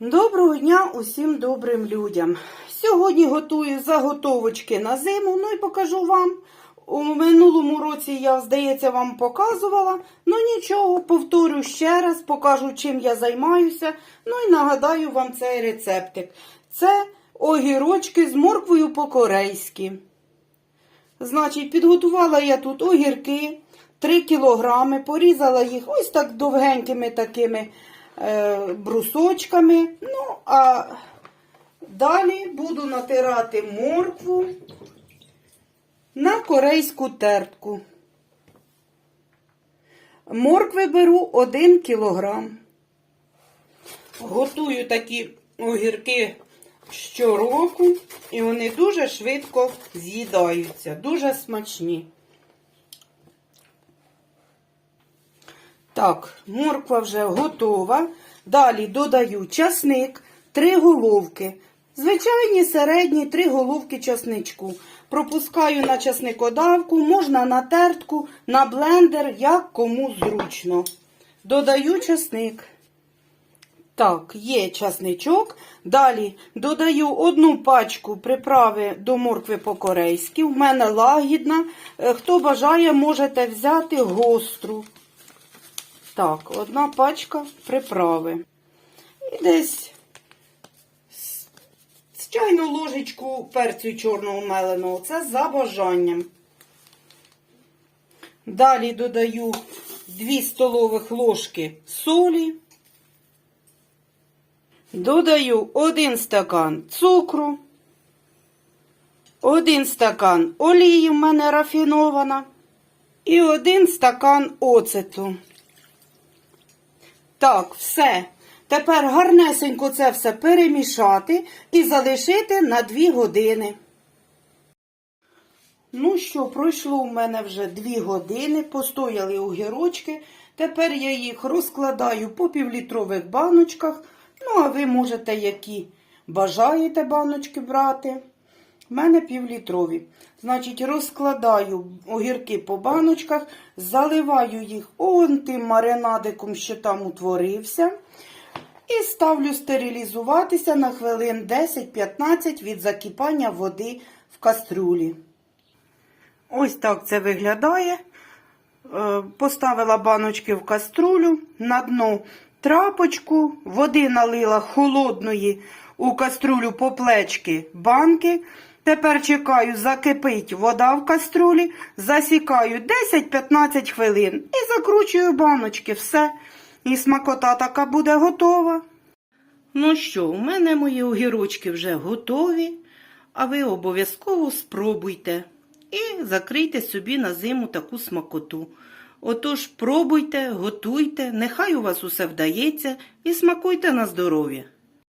Доброго дня усім добрим людям. Сьогодні готую заготовочки на зиму, ну і покажу вам. У минулому році я, здається, вам показувала. Ну нічого, повторю ще раз, покажу, чим я займаюся. Ну і нагадаю вам цей рецептик. Це огірочки з морквою по-корейськи. Значить, підготувала я тут огірки 3 кілограми, порізала їх ось так довгенькими такими брусочками. Ну, а далі буду натирати моркву на корейську тертку. Моркви беру 1 кілограм. Готую такі огірки щороку, і вони дуже швидко з'їдаються, дуже смачні. Так, морква вже готова. Далі додаю часник, три головки. Звичайні середні три головки часничку. Пропускаю на часникодавку, можна на тертку, на блендер, як кому зручно. Додаю часник. Так, є часничок. Далі додаю одну пачку приправи до моркви по-корейськи. У мене лагідна. Е, Хто бажає, можете взяти гостру. Так, одна пачка приправи. І десь з- чайну ложечку перцю чорного меленого. Це за бажанням. Далі додаю 2 столових ложки солі. Додаю 1 стакан цукру. 1 стакан олії в мене рафінована. І 1 стакан оцету. Так, все. Тепер гарнесенько це все перемішати і залишити на 2 години. Ну що, пройшло у мене вже 2 години, постояли огірочки. Тепер я їх розкладаю по півлітрових баночках. Ну, а ви можете які бажаєте баночки брати. У мене півлітрові. Значить, розкладаю огірки по баночках, заливаю їх он тим маринадиком, що там утворився. І ставлю стерилізуватися на хвилин 10-15 від закипання води в кастрюлі. Ось так це виглядає. Е, Поставила баночки в каструлю, на дно трапочку, води налила холодної у каструлю по плечки банки. Тепер чекаю, закипить вода в каструлі, засікаю 10-15 хвилин і закручую баночки. Все. І смакота така буде готова. Ну що, у мене мої огірочки вже готові, а ви обов'язково спробуйте і закрийте собі на зиму таку смакоту. Отож, пробуйте, готуйте, нехай у вас усе вдається і смакуйте на здоров'я.